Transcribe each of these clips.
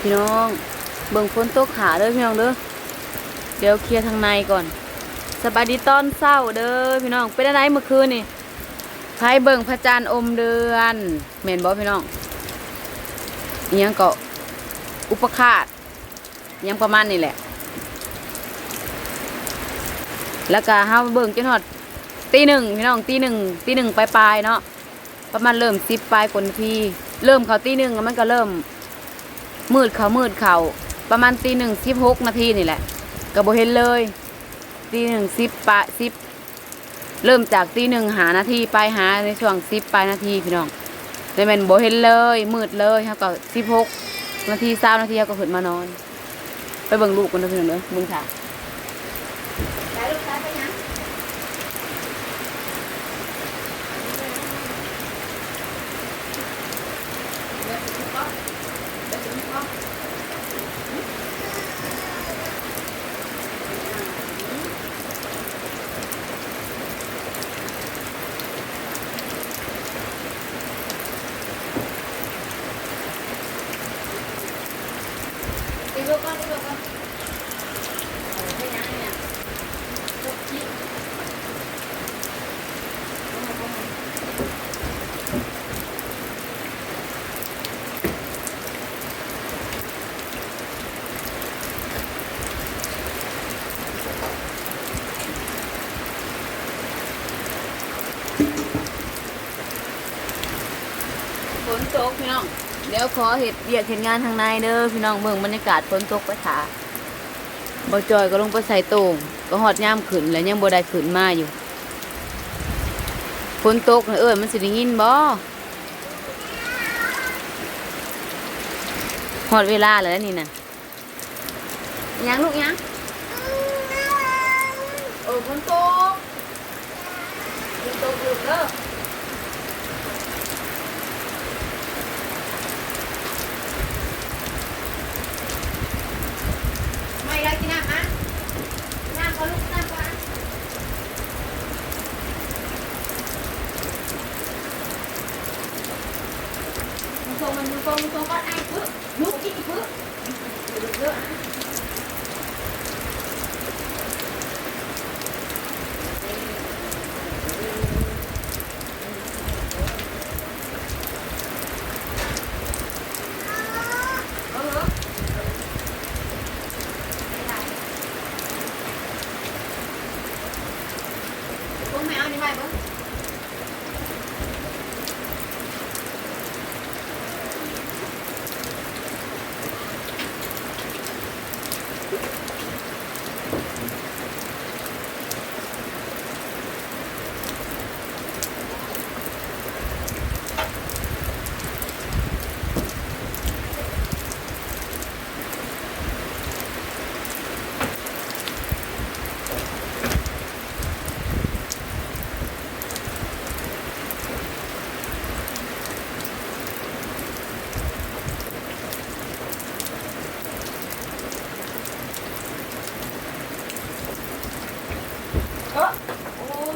พี่น้องเบิ่งฝนตกขาเด้อพี่น้องเด้อเดี๋ยวเคลียร์ทางในก่อนสบายดีตอนเศร้าเด้อพี่น้องเป็นอะไรเมื่อคืนนี่ไพ่เบิ่งพระจันทร์อมเดือนเมนบอพี่น้องอิหยังก็อุปคาตยังประมาณนี้แหละ แล้วก็เฮาเบิ่งจนฮอดตีหนึ่งพี่น้องตีหนึ่งตีหนึ่งปลายๆเนาะประมาณเริ่มสิบปลายกว่านาทีเริ่มเขาตีหนึ่งแล้วมันก็เริ่ม มืดเขามืดเขาประมาณตีหนึ่งสิบหกนาทีนี่แหละก็บ่เห็นเลยตีหนึ่งสิบปลายสิบเริ่มจากตีหนึ่งหานาทีไปหาในช่วงสิบปลายนาทีพี่น้องแต่แมันบ่เห็นเลย มืดเลยเขาก็สิบหกนาทีสามนาทีเขาก็ขึ้นมานอน ไปเบิ่งลูกกันนะพี่น้องเด้อเบิ่งค่ะ đưa con, đưa con. Ờ, Ở cái nhá này nè. Tốt chị. Đúng rồi, con này. เดี๋ยวขอเห็ดเบียกเห็นงานทางในเด้อพี่น้องเมืองบรรยากาศฝนตกไปถาบ่จอยก็ลงไปใส่ต่งก็หอดย่ามขึ้นแล้วยังบ่ได้ขึ้นมาอยู่ฝนตกเอ้ยมันสิได้ยินบ่หอดเวลาแล้วนี่น่ะยังลูกยังเออฝนตกฝนตกอยู่เด้อไม่ได้กินน้ำอ่ะน้ำก็ลูกน้ำก่อนมึงโตมันมึงโตมึงโตก่อนไอ้ปึ๊บลุกอีกปึ๊บเยอะอะเออ Bố mẹ ăn đi mày bố. Ơ. Ô.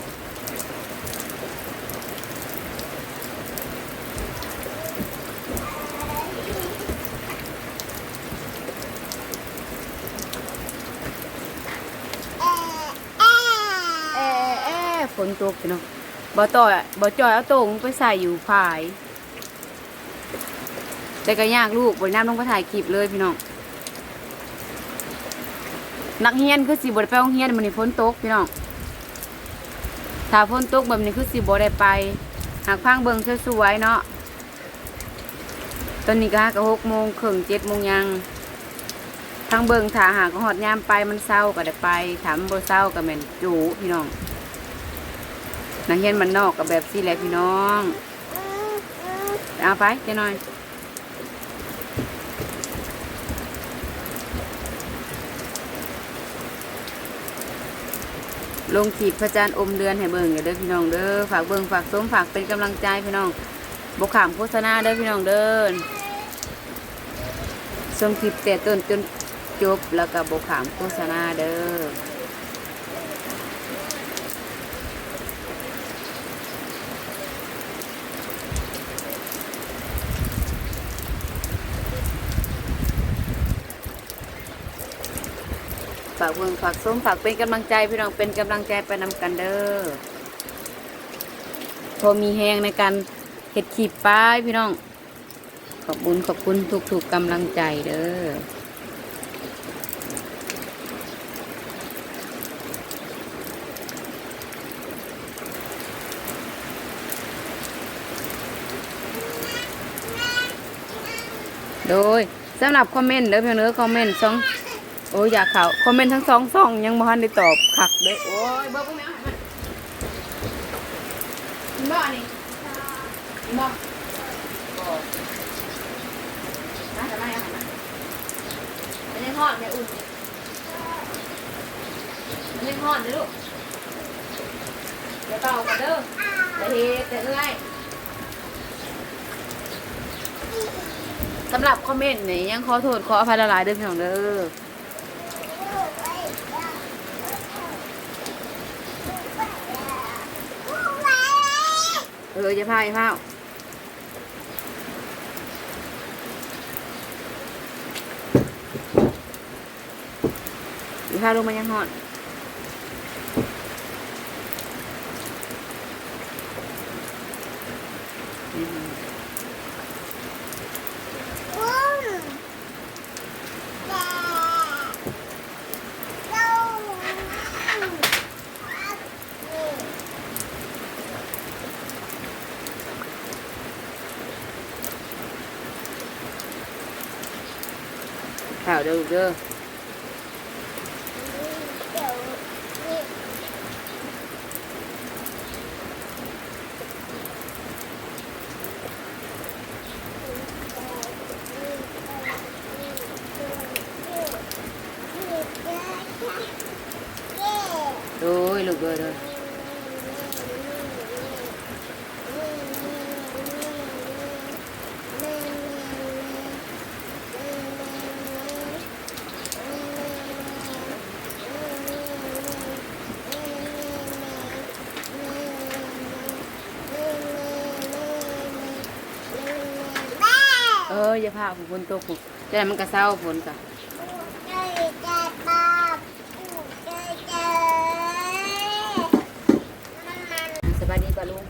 Ê, ê, ฝน ตกพี่น้องบ่ต่อยบ่จอยเอาโต่งไปใส่อยู่ภาย แต่ก็ยากลูกบ่ได้น้ำลงไปถ่ายคลิปเลยพี่น้องนักเรียนคือสิบ่ได้ไปโรงเรียนมื้อนี้ฝนตกพี่น้องถ้าฝนตกแบบนี้คือสิบ่ได้ไป หากพังเบิ่งสวยๆเนาะตอนนี้ก็หากหกโมงครึ่งเจ็ดโมงยังทางเบิงถ้าหากหอดยามไปมันเศร้าก็ได้ไปถามบ่เศร้าก็แม่นจูพี่น้อง นักเรียนมันนอกกับแบบซี่แหละพี่น้องเอาไปเจ้าหน่อยลงขีดพระจันทร์อมเดือนให้เบิ่งอย่าเด้อพี่น้องเด้อฝากเบิ่งฝากส้มฝากเป็นกำลังใจพี่น้องบกขามโฆษณาเด้อพี่น้องเด้อส่งคลิปแต่ต้นจนจบแล้วก็บกขามโฆษณาเด้อ ฝากเบิ่งฝากส้มฝากเป็นกำลังใจพี่น้องเป็นกำลังใจไปนำกันเด้อพอมีแหงในการเฮ็ดขีดป้ายพี่น้อง ขอบคุณขอบคุณทุกๆกกำลังใจเด้อโดยสำหรับคอมเมนต์เด้อเพียงเด้อคอมเมนต์สอง โอ้ยอยากเขาคอมเมนต์ทั้งสองสองยังบ่ทันได้ตอบคักเด้อโอ้ยเบิ่งแม่มันบ่นี่บ่บ่นะทำไมอะมันยังฮอดแม่อุ่นไมันยังฮอดเด้อลูกเดี๋ยวเป่ากันเด้อจะเฮ็ดจะเอื้อยสำหรับคอมเมนต์นี่ยังขอโทษขออภัยละลายๆเด้อพี่น้องเด้อ ออจะพาย่าพาอย่าพาลงมายังหอด ข่าวเด้อลูกเด้ ออยลูกเด้อเด้อเอออย่าพาฝนตกฝนจะได้มันกระเซ้าฝนกะสบายดีป่ะลุง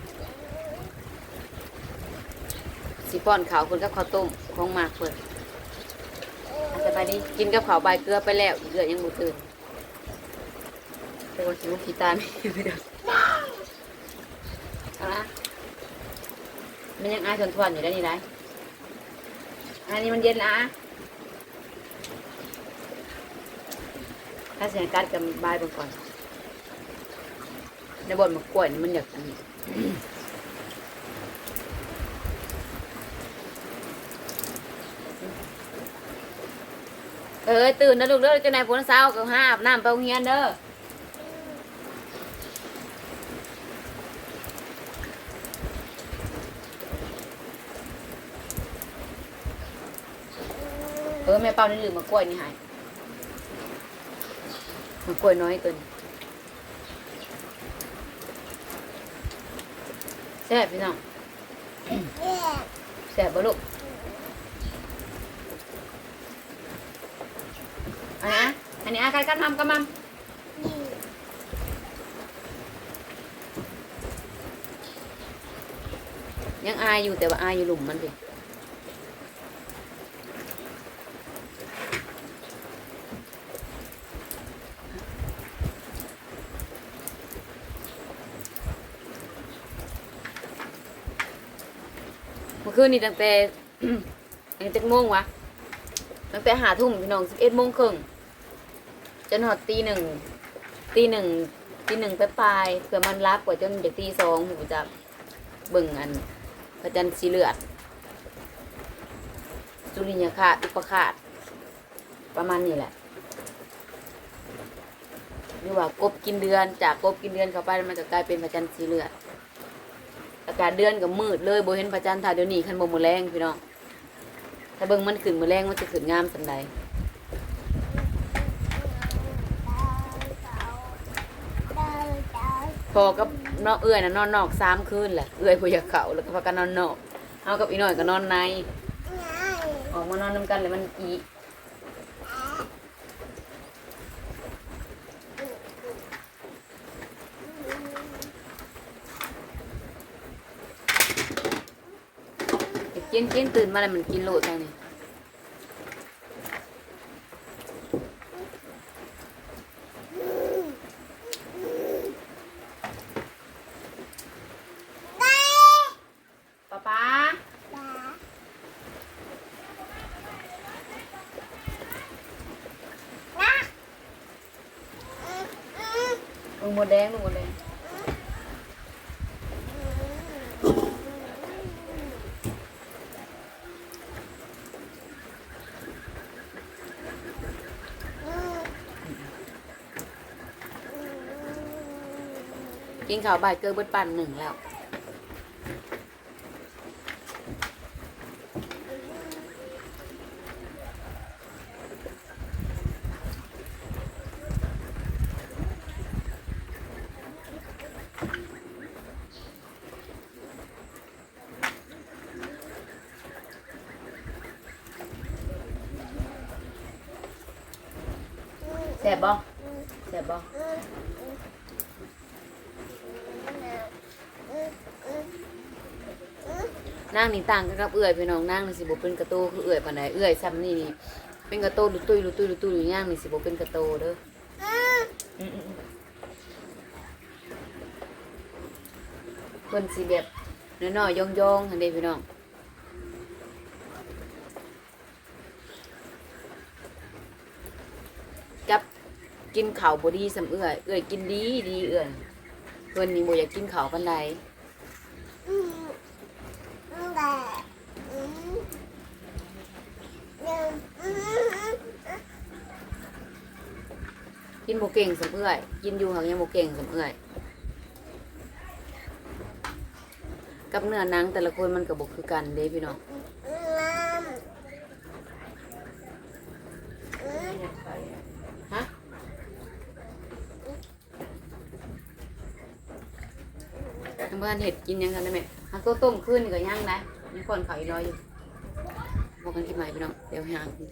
สิป้อนขาวคนกับข้าวต้มของหมากเปิดสบายดีกินกับข้าวใบเกลือไปแล้วอีกเกลือยังบ่ตื่นแต่ว่าสิลูกขี้ตาไม่ไปเด้เอาละมันยังอายทนทวนอยู่ได้นี่ไร อันนี้มันเย็นละถ้าเสียงกัดกับบายไปก่อน ในบนมะกล้วยนี่มันอยากกินเออตื่นนะลูกเด้อเจ้านายฝนเช้ากับห้าอาบน้ำไปโรงเรียนเด้อ เออแม่เป้านี่ลืมมะกล้วยนี่หายมะกล้วยน้อยเกินแซ่บพี่น้องแซ่บบ่ลูกอันนี้อะอันนี้อาการกันทำกันมัมยังอายอยู่แต่ว่าอายอยู่หลุมมันดิ มื่อคืนนี้ตั้งแต่ ตั้งแต่โมงวะตั้งแต่หาทุ่มพี่น้องสิบเอ็ดโมงครึ่งจนหอดตีหนึ่งตีหนึ่งตีหนึ่งไปปลายเพื่อมันรักกว่าจนเด็กตีสองหูจะเบิ่งอันพระจันทร์สีเลือดจุลินยาคาตอุปคาตประมาณนี้แหละหรือว่ากบกินเดือนจากกบกินเดือนเข้าไปมันจะกลายเป็นพระจันทร์สีเลือด อากาศเดือนก็มืดเลยโบเห็นพระจันทร์ถ่ายเดี๋ยวนี้คันบ่มือแรงพี่น้องถ้าเบิ่งมันขึ้นมือแรงมันจะขึ้นงามสันใดพอกับนอกเอื้อยนะนอนนอกสามคืนแหละเอื้อยพอยากเขาแล้วก็พากันนอนนอกเอากับอีน้อยก็นอนในออกมานอนนำกันเลยมันอี กินกินตื่นมาแล้วมันกินโลดทางนี้ป๊าป๊าลุงหมดแดงลุงหมดแดง ข้าวบ่ายเกินเบิดปั่นหนึ่งแล้วแซ่บบ่แซ่บบ่ นางนี่ต่างกันกับเอื้อยพี่น้องนางนี่สิบ่เป็นกระโตคือเอื้อยปานใดเอื้อยซ้ำนี่นี่เป็นกระโตลุตุ้ยลุตุ้ยลุตุ้ยอยู่ย่างนี่สิบ่เป็นกระโตเด้ออืมๆๆเพิ่นสิแบบน้อยๆย่องๆหั่นเด้พี่น้องกับกินข้าวบดีสำเอื้อยเอื้อยกินดีดีเอื้อยเพิ่นนี่บ่อยากกินข้าวปานใดกินบ่ เก่งสำเอื้อย กินอยู่หังยังบ่เก่งสำเอื้อย กับเนื้อหนังแต่ละคนมันก็บ่คือกันเด้พี่น้องฮะทำเพื่อนเห็ดกินยังกันได้ไหมฮักก็ต้มขึ้นก็ย่างได้ยังคนเขาอีน้อยอยู่บอกกันกินใหม่พี่น้องเดี๋ยวหางกิน